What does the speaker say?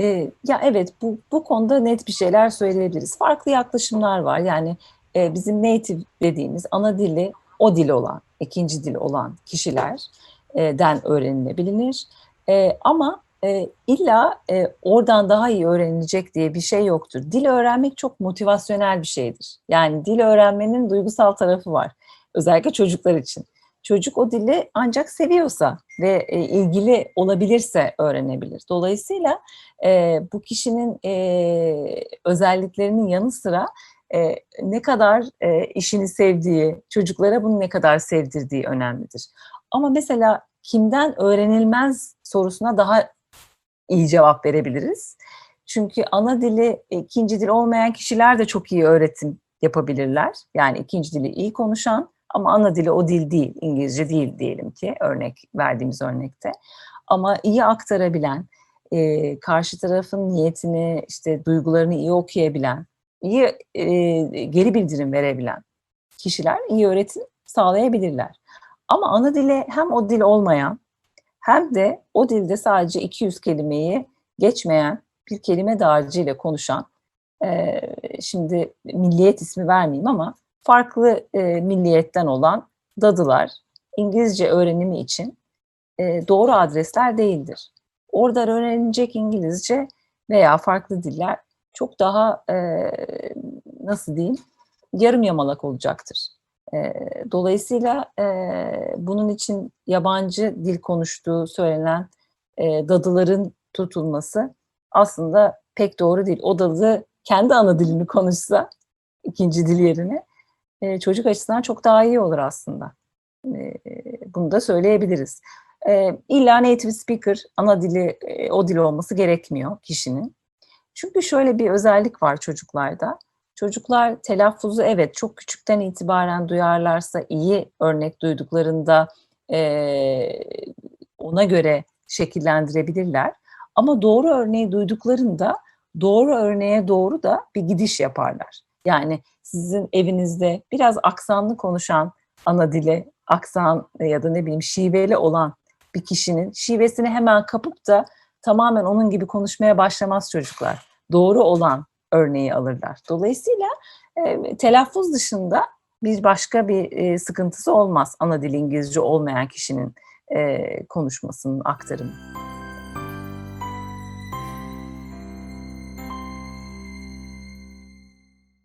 Eee, ya, evet, bu bu konuda net bir şeyler söyleyebiliriz. Farklı yaklaşımlar var. Yani, eee, bizim native dediğimiz ana dili o dil olan, 2'nci dili olan kişiler eee, den öğrenilebilir. Eee, ama, eee, illa, eee, oradan daha iyi öğrenilecek diye bir şey yoktur. Dil öğrenmek çok motivasyonel bir şeydir. Yani dil öğrenmenin duygusal tarafı var. Özellikle çocuklar için. Çocuk o dili ancak seviyorsa ve, eee, ilgili olabilirse öğrenebilir. Dolayısıyla, eee, bu kişinin, eee, özelliklerinin yanı sıra, ne kadar, işini sevdiği, çocuklara bunu ne kadar sevdirdiği önemlidir. Ama mesela kimden öğrenilmez sorusuna daha iyi cevap verebiliriz. Çünkü ana dili 2'nci dil olmayan kişiler de çok iyi öğretim yapabilirler. Yani 2'nci dili iyi konuşan ama ana dili o dil değil, İngilizce değil diyelim ki örnek verdiğimiz örnekte. Ama iyi aktarabilen, eee, karşı tarafın niyetini, işte, duygularını iyi okuyabilen, iyi, eee, geri bildirim verebilen kişiler iyi öğretim sağlayabilirler. Ama ana dili hem o dil olmayan hem de o dilde sadece 200 kelimeyi geçmeyen bir kelime dağarcığıyla konuşan, eee, şimdi milliyet ismi vermeyeyim ama farklı, eee, milliyetten olan dadılar İngilizce öğrenimi için, eee, doğru adresler değildir. Orada öğrenilecek İngilizce veya farklı diller çok daha, eee, nasıl diyeyim, yarım yamalak olacaktır. Eee, dolayısıyla, eee, bunun için yabancı dil konuştuğu söylenen, eee, dadıların tutulması aslında pek doğru değil. O dadı kendi ana dilini konuşsa 2'nci dil yerine, çocuk açısından çok daha iyi olur aslında. Bunu da söyleyebiliriz. Eee, illa native speaker, ana dili, o dil olması gerekmiyor kişinin. Çünkü şöyle bir özellik var çocuklarda. Çocuklar telaffuzu evet, çok küçükten itibaren duyarlarsa, iyi örnek duyduklarında, ona göre şekillendirebilirler. Ama doğru örneği duyduklarında doğru örneğe doğru da bir gidiş yaparlar. Yani sizin evinizde biraz aksanlı konuşan, ana dili aksan ya da ne bileyim şiveli olan bir kişinin şivesini hemen kapıp da tamamen onun gibi konuşmaya başlamaz çocuklar. Doğru olan örneği alırlar. Dolayısıyla, eee, telaffuz dışında bir başka bir, eee, sıkıntısı olmaz ana dili İngilizce olmayan kişinin, eee, konuşmasının, aktarımının.